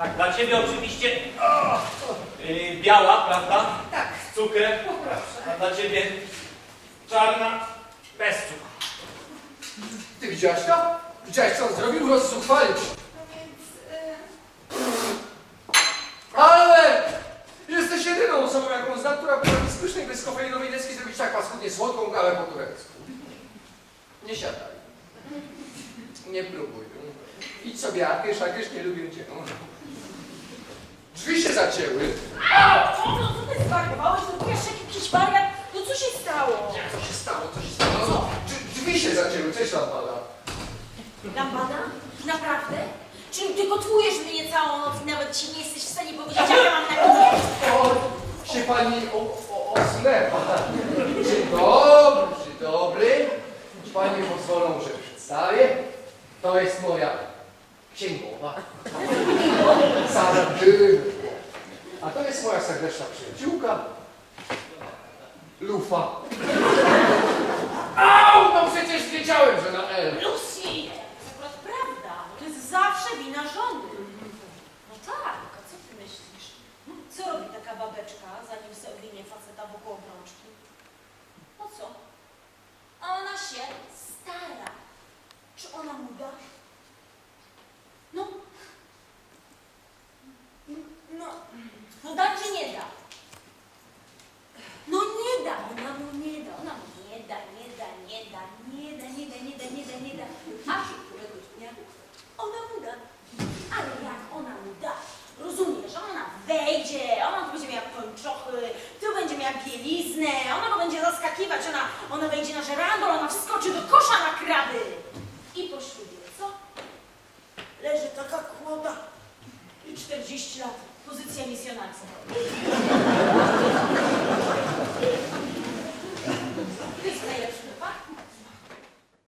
Tak, dla ciebie oczywiście o, yy, biała, prawda? Tak. Z cukrem. A dla ciebie czarna, bez cukru. Ty widziałaś to? Widziałaś co on zrobił? Rozzuchwalił. No więc... y, Ale jesteś jedyną osobą, jaką znam, która potrafi z pysznej, bezkofeinowej deski zrobić tak paskudnie słodką kawę po turecku. Nie siadaj. Nie próbuj. Idź sobie, Akysz, Akysz, nie lubię cię. Drzwi się zacięły. A, o, no co ty zwariowałeś? To wiesz, jakiś wariat? No co się stało? Co się stało? Co się stało? No, drzwi- drzwi się zacięły, coś tam pada. Lambada? Naprawdę? Czyli ty kotłujesz mnie całą noc i nawet ci nie jesteś w stanie powiedzieć, jak ja mam na imię? O, się pani o, o, oslepa. Dzień dobry, dzień dobry. Panie pozwolą, że przedstawię. To jest moja księgowa. Sara. A to jest moja serdeczna przyjaciółka. Lufa. Au, no przecież wiedziałem, że na L. Lucy! To akurat prawda, bo to jest zawsze wina żony. No tak, a co ty myślisz? Co robi taka babeczka, zanim sobie owinie faceta wokół obrączki? Ona tu będzie miała pończochy, tu będzie miała bieliznę, ona go będzie zaskakiwać, ona, ona wejdzie na żerandol, ona wskoczy do kosza na kraby. I po ślubie, co? Leży taka kłoda i 40 lat, pozycja misjonarska.